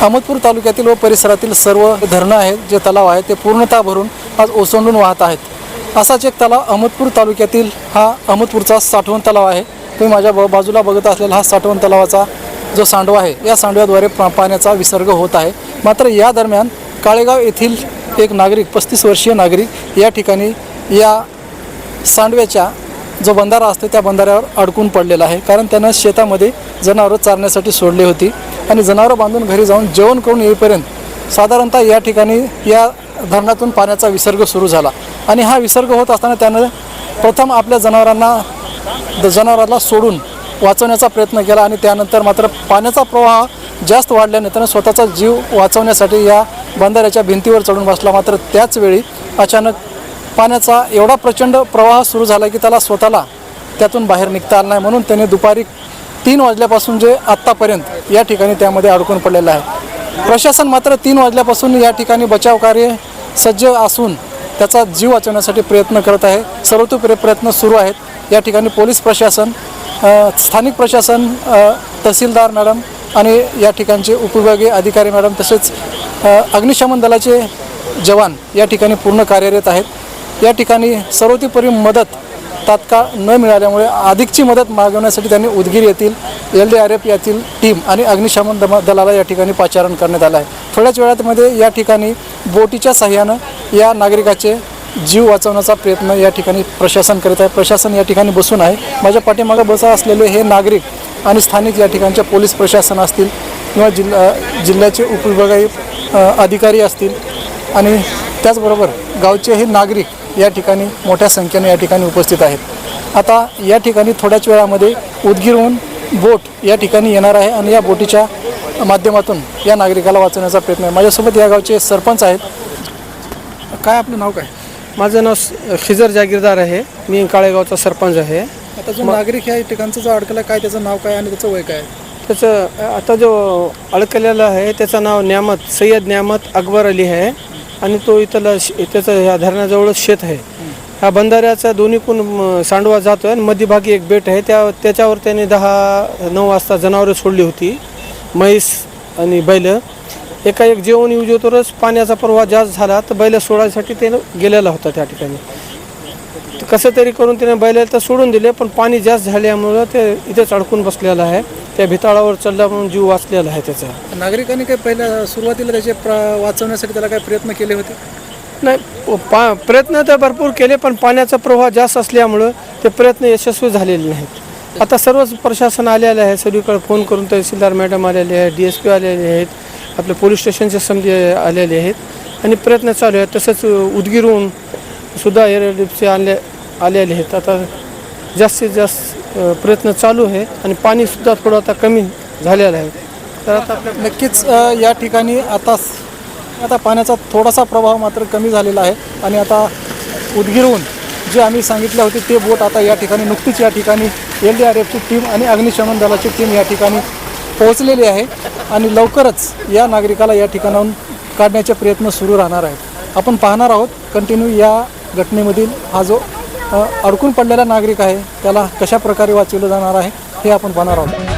अहमदपूर तालुक्यातील व परिसरातील सर्व धरणं आहेत जे तलाव आहेत ते पूर्णतः भरून आज ओसंडून वाहत आहेत. असाच एक तलाव अहमदपूर तालुक्यातील हा अहमदपूरचा साठवण तलाव आहे. तुम्ही माझ्या ब बाजूला बघत असलेला हा साठवण तलावाचा जो सांडवा आहे या सांडव्याद्वारे पा- पाण्याचा विसर्ग होत आहे. मात्र या दरम्यान काळेगाव येथील एक नागरिक पस्तीस वर्षीय नागरिक या ठिकाणी या सांडव्याच्या जो बंधारा असतो त्या बंधाऱ्यावर अडकून पडलेला आहे. कारण त्यानं शेतामध्ये जनावरं चारण्यासाठी सोडली होती. आणि जनावरं बांधून घरी जाऊन जेवण करून येईपर्यंत साधारणतः या ठिकाणी या धरणातून पाण्याचा विसर्ग सुरू झाला. आणि हा विसर्ग होत असताना त्यानं प्रथम आपल्या जनावरांना द- जनावराला सोडून वाचवण्याचा प्रयत्न केला आणि त्यानंतर मात्र पाण्याचा प्रवाह जास्त वाढल्याने त्यानं स्वतःचा जीव वाचवण्यासाठी या बंधाऱ्याच्या भिंतीवर चढून बसला. मात्र त्याचवेळी अचानक पाण्याचा एवढा प्रचंड प्रवाह सुरू झाला की त्याला स्वतःला त्यातून बाहेर निघता आला नाही. म्हणून त्याने दुपारी तीन वाजल्यापासून जे आत्तापर्यंत या ठिकाणी त्यामध्ये अडकून पडलेलं आहे. प्रशासन मात्र तीन वाजल्यापासून या ठिकाणी बचाव कार्य सज्ज असून त्याचा जीव वाचवण्यासाठी प्रयत्न करत आहे. सर्वतोपरी प्रयत्न सुरू आहेत. या ठिकाणी पोलीस प्रशासन स्थानिक प्रशासन तहसीलदार मॅडम आणि या ठिकाणचे उपविभागीय अधिकारी मॅडम तसेच अग्निशमन दलाचे जवान या ठिकाणी पूर्ण कार्यरत आहेत. या ठिकाणी सर्वतोपरी मदत तात्काळ न मिळाल्यामुळे अधिकची मदत मागवण्यासाठी त्यांनी उदगीर येथील एल डी आर एफ यातील टीम आणि अग्निशमन दम दलाला या ठिकाणी पाचारण करण्यात आलं आहे. थोड्याच वेळातमध्ये या ठिकाणी बोटीच्या साह्यानं या नागरिकाचे जीव वाचवण्याचा प्रयत्न या ठिकाणी प्रशासन करीत आहे. प्रशासन या ठिकाणी बसून आहे. माझ्या पाठीमागं बसा असलेले हे नागरिक आणि स्थानिक या ठिकाणच्या पोलीस प्रशासन असतील किंवा जिल्हा जिल्ह्याचे उपविभागीय अधिकारी असतील आणि त्याचबरोबर गावचे हे नागरिक या ठिकाणी मोठ्या संख्येने या ठिकाणी उपस्थित आहेत. आता या ठिकाणी थोड्याच वेळामध्ये उदगीरहून बोट या ठिकाणी येणार आहे आणि या बोटीच्या माध्यमातून या नागरिकाला वाचवण्याचा प्रयत्न आहे. माझ्यासोबत या गावचे सरपंच आहेत. काय आपलं नाव काय? माझं नाव खिजर जागीरदार आहे. मी काळेगावचा सरपंच आहे. आता जो नागरिक या ठिकाणचा जो अडकला काय त्याचं नाव काय आणि त्याचं वय काय त्याचं आता जो अडकलेला आहे त्याचं नाव न्यामत सय्यद न्यामत अकबर अली आहे. आणि तो इथला श- त्याचं ह्या धरणाजवळच शेत आहे. ह्या बंधाऱ्याचा दोन्हीकून सांडवा जातो आहे आणि मध्यभागी एक बेट आहे. त्या त्याच्यावर त्याने दहा नऊ वाजता जनावरं सोडली होती. म्हैस आणि बैल. एका एक जेवण युजतोरच पाण्याचा प्रवाह जास्त झाला तर बैल सोडायसाठी त्यानं गेलेला होता त्या ठिकाणी. तर कसं तरी करून त्याने बैलाला तर सोडून दिले पण पाणी जास्त झाल्यामुळं ते इथेच अडकून बसलेलं आहे. त्या भिताळावर चढला म्हणून जीव वाचलेला आहे त्याचा. नागरिकांनी काय पहिल्या सुरुवातीला त्याचे प्र वाचवण्यासाठी त्याला काय प्रयत्न केले होते? नाही पा प्रयत्न तर भरपूर केले पण पाण्याचा प्रवाह जास्त असल्यामुळं ते प्रयत्न यशस्वी झालेले नाहीत. आता सर्वच प्रशासन आलेलं आहे सगळीकडे फोन करून तहसीलदार मॅडम आलेले आहेत डी एस पी आलेले आहेत आपले पोलीस स्टेशनचे समजे आलेले आहेत आणि प्रयत्न चालू आहेत. तसंच उदगीरहून सुद्धा एअरडिपचे आले आलेले आहेत. आता जास्तीत जास्त प्रयत्न चालू आहे आणि पाणीसुद्धा थोडं आता कमी झालेलं आहे. तर आता आपल्या नक्कीच या ठिकाणी आता आता पाण्याचा थोडासा प्रभाव मात्र कमी झालेला आहे आणि आता उदगीरहून जे आम्ही सांगितले होते ते बोट आता या ठिकाणी नुकतीच या ठिकाणी एल डी आर एफची टीम आणि अग्निशमन दलाची टीम या ठिकाणी पोहोचलेली आहे आणि लवकरच या नागरिकाला या ठिकाणाहून काढण्याचे प्रयत्न सुरू राहणार आहेत. आपण पाहणार आहोत कंटिन्यू या घटनेमधील हा जो अडकून पडलेला नागरिक आहे त्याला कशा प्रकारे वाचवलं जाणार आहे हे आपण पाहणार आहोत.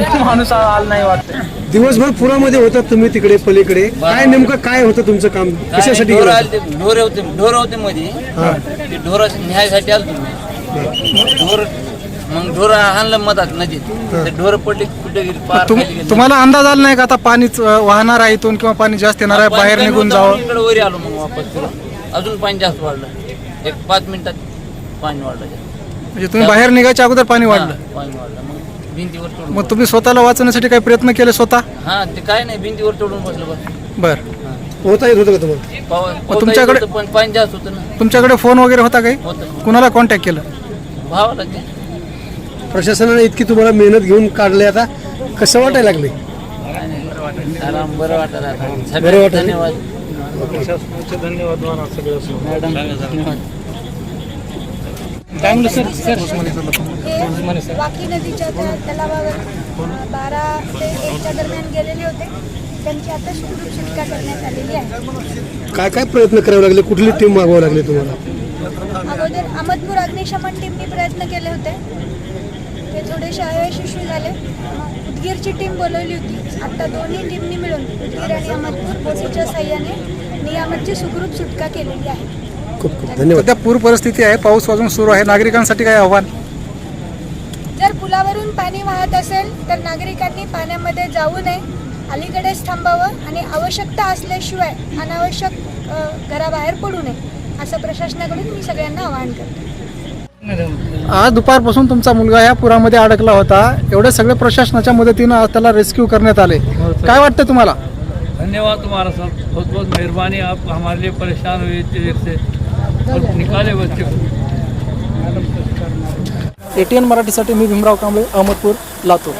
माणूस आला नाही वाटतं. दिवसभर पुरामध्ये होतात तुम्ही तिकडे पलीकडे. काय नेमकं काय होतं तुमचं काम? कशासाठी ढोर गेलं? आले ते ढोर होते ढोर होते मध्ये. ते ढोर न्यायसाठी आलो तुम्ही ढोर मग ढोर आणलं मधात नदीत. ते ढोर पडले कुठे गेले पार तुम- खाली गेले. तुम्हाला अंदाज आला नाही का आता पाणीच अ, वाहणार आहे इथून किंवा पाणी जास्त येणार आहे पाणी बाहेर कमी निघून होतं जावं? इकडे वरी आलो मग वापस अजून पाणी जास्त वाढलं. एक पाच मिनिटात पाणी वाढलं. म्हणजे तुम्ही बाहेर निघायच्या अगोदर पाणी वाढलं. हा, पाणी वाढलं. मग भिंतीवर तोडून मग तुम्ही स्वतःला वाचवण्यासाठी काही प्रयत्न केले स्वतः? हा ते काय नाही भिंतीवर तोडून बसलं बस. बरं. पोहता येत होतं का तुम्हाला? पाव- पोहता तुमच्याकडे- होतं, पण पाणी जास्त होतं ना. तुमच्याकडे फोन वगैरे होता काही? होतं. कुणाला कॉन्टॅक्ट केलं? भावाला ते प्रशासनाने इतकी तुम्हाला मेहनत घेऊन काढले आता. कसं वाटायला लागले? काय नाही बरं वाटत आराम बरं वाटत आता. बरं सगळ्यांना वाटत. धन्यवाद. काय म्हणलं सर सर. हे वाकी नदीच्या त्या तलावावर बारा ते एकच्या दरम्यान गेलेले होते. त्यांची आता सुखरूप सुटका करण्यात आलेली आहे. काय काय प्रयत्न करावे लागले? कुठली टीम मागवावी लागली तुम्हाला? अगोदर अहमदपूर अग्निशमन टीमनी प्रयत्न केले होते. ते थोडेसे अयशस्वी झाले. मग उदगीरची टीम बोलवली होती. आता दोन्ही टीमनी मिळून उदगीर आणि अहमदपूर बोटीच्या साह्याने नियामतची सुखरूप सुटका केलेली आहे. खूप खूप धन्यवाद. सध्या पूर परिस्थिती आहे पाऊस वाजून सुरू आहे. नागरिकांसाठी काय आव्हान? जर पुलावरून पाणी वाहत असेल तर नागरिकांनी पाण्यामध्ये जाऊ नये. अलीकडेच थांबावं आणि आवश्यकता असल्याशिवाय अनावश्यक अ, घराबाहेर पडू नये. असं प्रशासनाकडून मी सगळ्यांना आवाहन करते. आज दुपारपासून तुमचा मुलगा या पुरामध्ये अडकला होता. एवढे सगळे प्रशासनाच्या मदतीनं आज त्याला रेस्क्यू करण्यात आले. काय वाटतं तुम्हाला? धन्यवाद तुम्हारा सर. बहुत बहुत मेहरबानी आप हमारे लिए परेशान हुए इतनी देर से। निकाले एटीएन मराठीसाठी मी भीमराव कांबळे अहमदपूर लातूर.